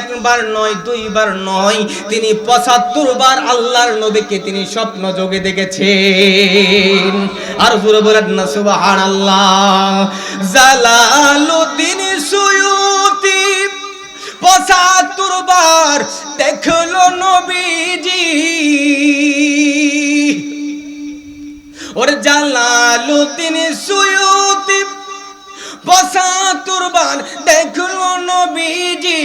একবার নয়, দুইবার নয়, তিনি পঁচাত্তর বার আল্লাহর নবীকে তিনি স্বপ্ন যোগে দেখেছেন। আর জোরে বলেন না সুবাহান আল্লাহ জালালুদ্দিন সুয়ুতি পঁচাত্তর বার দেখল নবীজি। ওর জালালুদ্দিন সুয়ুতি পঁচাত্তর বার নবীজি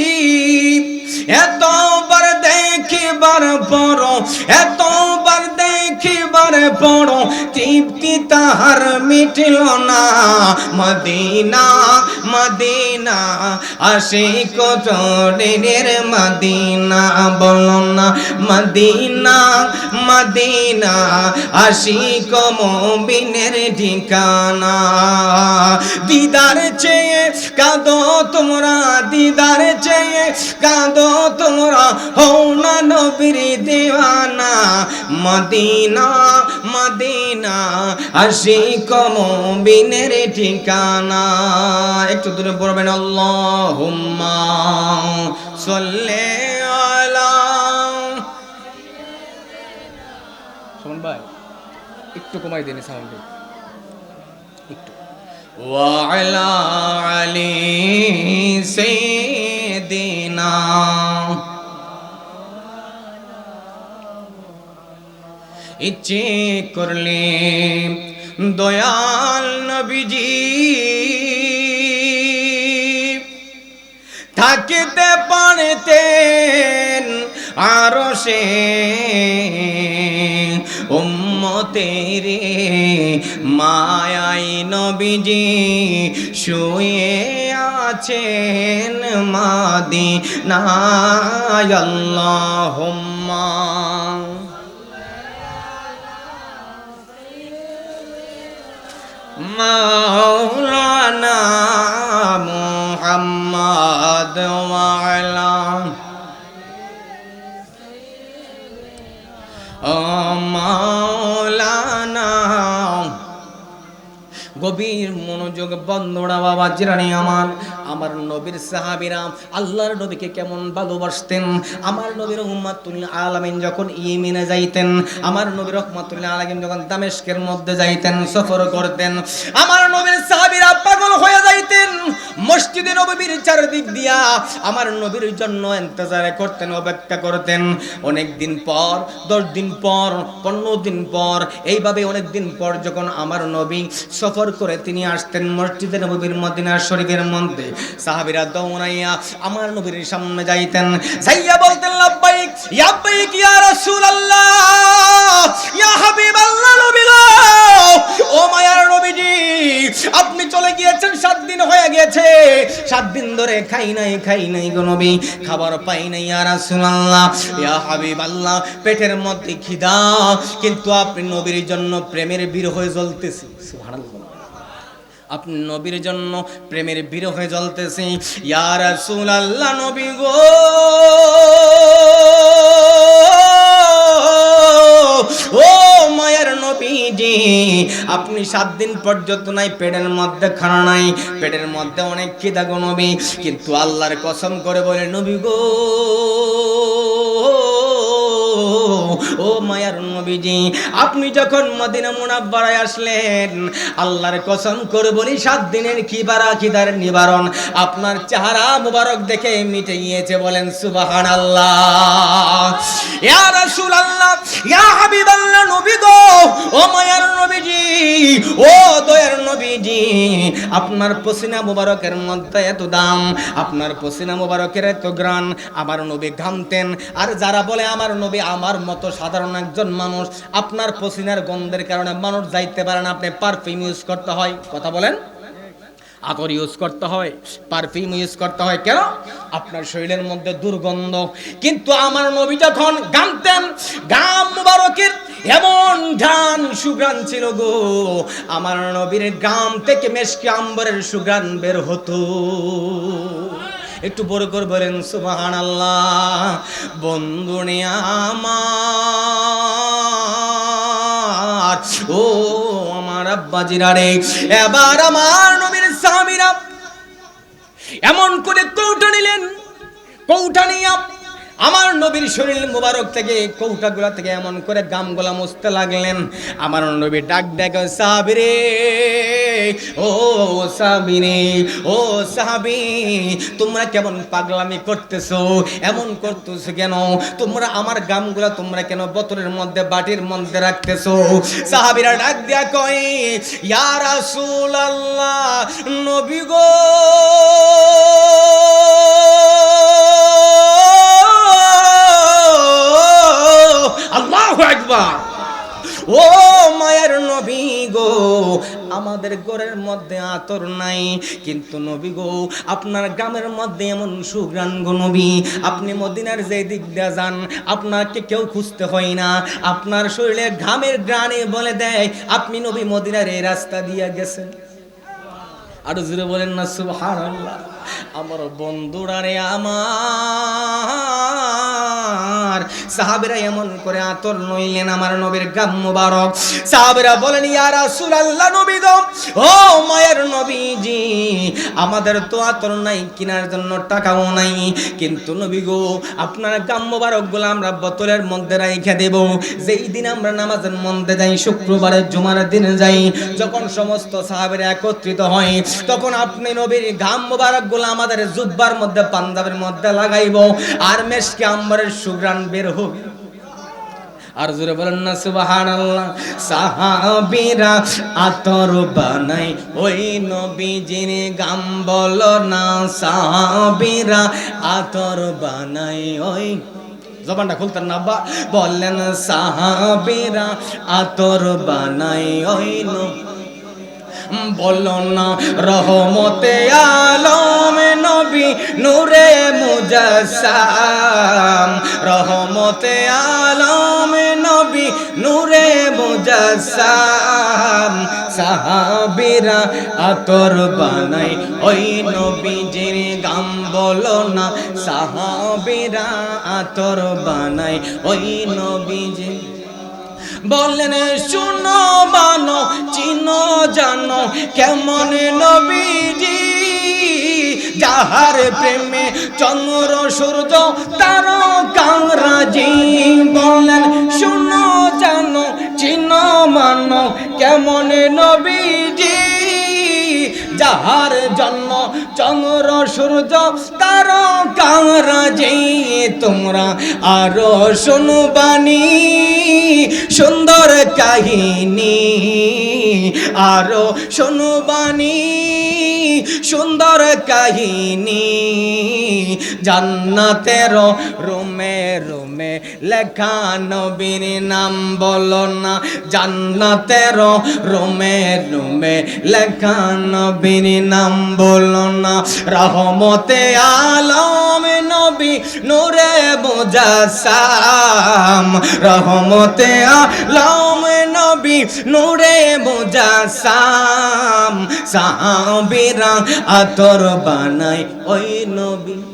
এতবার দেখিবার পর এতবার পর তৃপ্তি তাহার মিটল না। মদিনা মদিনা আসে দিনের মদিনা বলো না। মদিনা মদিনা আসি কমিনের ঠিকানা। দিদার চেয়ে কাঁদো তোমরা, দিদার চেয়ে কাঁদো তোমরা, হও না নবীর দেওয়ানা। মদিনা মাদিনা আসি মুমিনের ঠিকানা। একটু দূরে পড়বেন আল্লাহুম্মা সাল্লি আলা একটু কমাই দিন সাউন্ড একটু। ওয়া আলী ইচ্ছে করলে, দয়াল নবীজি। থাকিতে পারতেন আরও সে উম্মতের মায়াই নবীজি শুয়ে আছেন মাদি নায়াল্লাহুম্মা মাওলানা মুহাম্মদ محمد وعلى مولانا. গভীর মনোযোগ বন্ধুরা বাবা জিরানি আমার। আমার নবীর সাহাবিরা আল্লাহর নবীকে কেমন ভালোবাসতেন? আমার নবীর উম্মাতুল আলামিন যখন ইয়েমেনে যাইতেন, আমার নবীর রহমাতুল আলামিন যখন দামেশকের মধ্যে যাইতেন, সফর করতেন, আমার নবীর সাহাবিরা পাগল হয়ে যাইতেন। মসজিদে নবীর চারদিক দিয়া আমার নবীর জন্য ইন্তজার করতেন, অপেক্ষা করতেন। অনেক দিন পর, দশ দিন পর, পনেরো দিন পর, এইভাবে অনেক দিন পর যখন আমার নবী সফর করে তিনি আসতেন মসজিদে নবীর মদিনা শরীফের মধ্যে সাহাবীরা দৌড়াইয়া আমার নবীর সামনে যাইতেন। যাইয়া বলতেন ইয়া ইয়া নবী ও মায়ার নবীজি, আপনি চলে গিয়েছেন, সাত দিন হয়ে গেছে সাত দিন ধরে খাই নাই খাই নাই গো নবী, খাবার পাই নাই, ইয়া ইয়া হাবিবাল্লাহ, পেটের মধ্যে খিদা, কিন্তু আপনি নবীর জন্য প্রেমের বীর হয়ে জ্বলতেছি, সুবহানাল্লাহ। আপনি নবীর জন্য প্রেমের বীর হয়ে জ্বলতেছি। ইয়া রাসূলুল্লাহ নবী গো। ও মায়ের নবীজি, আপনি সাত দিন পর্যন্ত নাই, পেটের মধ্যে খানা নাই, পেটের মধ্যে অনেক খিদা গো নবী। কিন্তু আল্লাহর কসম করে বলে, নবী গো ও মায়ার নবীজি, আপনি যখন মদিনা মুনাব্বারায় আসলেন, আল্লাহর কসম করে বলি সাত দিনের কি বারা খিদার নিবারণ, আপনার চেহারা মুবারক দেখে মিটে গিয়েছে বলেন সুবাহান আল্লাহ ইয়া হাবিবাল্লাহ নবী গো, ও মায়ার নবীজি, ও দয়ার নবীজি, আপনার পসিনা মুবারকের মধ্যে এত দাম, আপনার পসিনা মুবারকের এত গ্রান, আমার নবী ঘামতেন। আর যারা বলে আমার নবী আমার মতো সাধারণ একজন মানুষ, আপনার পসিনার গন্ধের কারণে মানুষ যাইতে পারে না, আপনি পারফিউম ইউজ করতে হয়। কথা বলেন? আতর ইউজ করতে হয় পারফিউম ইউজ করতে হয়। কেন? আপনার শরীরের মধ্যে দুর্গন্ধ। কিন্তু আমার নবী যখন গামতেন গাম মুবারকের এমন ঘ্রাণ সুগ্রাণ ছিল গো। আমার নবীর গাম থেকে মেশকি আম্বরের সুগ্রাণ বের হতো। একটু বড় করে বলেন সুবাহান আল্লাহ বন্ধুনি আমার ও আমার আব্বাজিরা রে এবার আমার নবীর স্বামীরা এমন করে কৌটা নিলেন কৌটা নিয়ে আমার নবীর শরীর মুবারক থেকে, কৌটাগুলা থেকে এমন করে গামগুলা মুছতে লাগলেন। আমার নবী ডাক ডাক, সাহাবিরে, ও সাহাবিরে, ও সাহাবি, তোমরা কেমন পাগলামি করতেছো? এমন করতেছো কেন? তোমরা আমার গামগুলা তোমরা কেন বোতলের মধ্যে, বাটির মধ্যে রাখতেছো? সাহাবিরা ডাক দিয়া কয়, ইয়া রাসূলুল্লাহ, নবী গো! আমাদের ঘরের মধ্যে আতর নাই। কিন্তু নবী গো, আপনার গ্রামের মধ্যে এমন সুগ্রাণ গো নবী। আপনি মদিনার যে দিক দিয়ে যান, আপনাকে কেউ খুঁজতে হয় না। আপনার শরীরে ঘামের গ্রানে বলে দেয়, আপনি নবী মদিনার এই রাস্তা দিয়ে গেছেন। আরও জুড়ে বলেন না, সুবহানাল্লাহ। আমার বন্ধুরা রে আমার সাহাবেরা এমন করে আতর নইলেন আমার নবীর গাম মুবারক। সাহাবেরা বলেন, ইয়া রাসূলুল্লাহ নবী গো, ও মায়ের নবীজি, আমাদের তো আতর নাই, কেনার জন্য টাকাও নাই। কিন্তু নবী গো, আপনার গাম মুবারকগুলো আমরা বোতলের মধ্যে রাইখা দেব। যেই দিন আমরা নামাজের মধ্যে যাই শুক্রবারের জুমার দিনে যাই, যখন সমস্ত সাহাবেরা একত্রিত হয়, তখন আপনি নবীর ঘাম মোবারকগুলো আমাদের জুব্বার মধ্যে, পাঞ্জাবের মধ্যে লাগাইব। আর মেশকে আম্বরের সুগ্রান বের হবে আর জোরে বলেন না, সুবহানাল্লাহ। সাহাবীরা আতর বানাই ওই নবীজির গাম বলো না, সাহাবীরা আতর বানাই ওই জবানটা খুলতেন না, আব্বা। বললেন, সাহাবীরা আতর বানাই ওই নবী বলো না, রহমতে নবী নূরে মুজাসাম রহমতে আলম নবী নূরে মুজাসাম সাহাবিরা আতর বানাই ওই নবীজির গাম বলো না, সাহাবিরা আতর বানাই ওই নবীজির বললেন, শুনো মানো চিনো জানো, কেমন নবীজি? যাহার প্রেমে চন্দ্র সূর্য তার কাংরাজি বলেন? শুনো জানো চিনো মানো কেমন নবীজি যাহার জন্ম চন্দ্র, সূর্য তার কাংরাজি তোমরা? আরও শুনবানি সুন্দর কাহিনী। আরও শুনবানি সুন্দর কাহিনী। জান্নাতের রুমে রুমে লেখা, নবীর নাম বলো না। জান্নাতের রুমে রুমে লেখা, নবীর নাম বলো না। রহমতে আলম, নবী নূরে মুজাসাম রহমতে আলম, নবী নূরে মুজাসাম সাহাবীরা আতর বানাই ওই নবী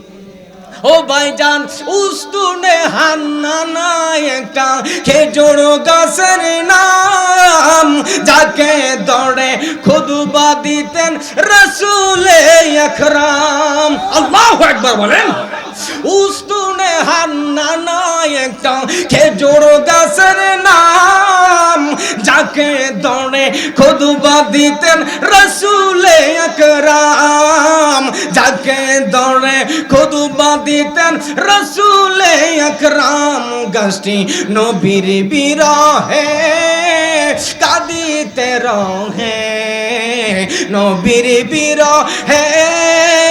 ও ভাইজান, উস্তুনে হান্না নাই একটা, খেজুর গাছের নাম, যাকে দৌড়ে খুদবা দিতেন রসুলে আকরাম আল্লাহু একবার বলেন। উস্তুনে হান্না নাই একটা, খেজুর গাছের নাম, যাকে দৌড়ে খুদবা দিতেন রসুলে আকরাম দিতেন রসুলে আকরাম গাছটি নবীর বিরহে কাঁদিতে রহে নবীর বিরহে।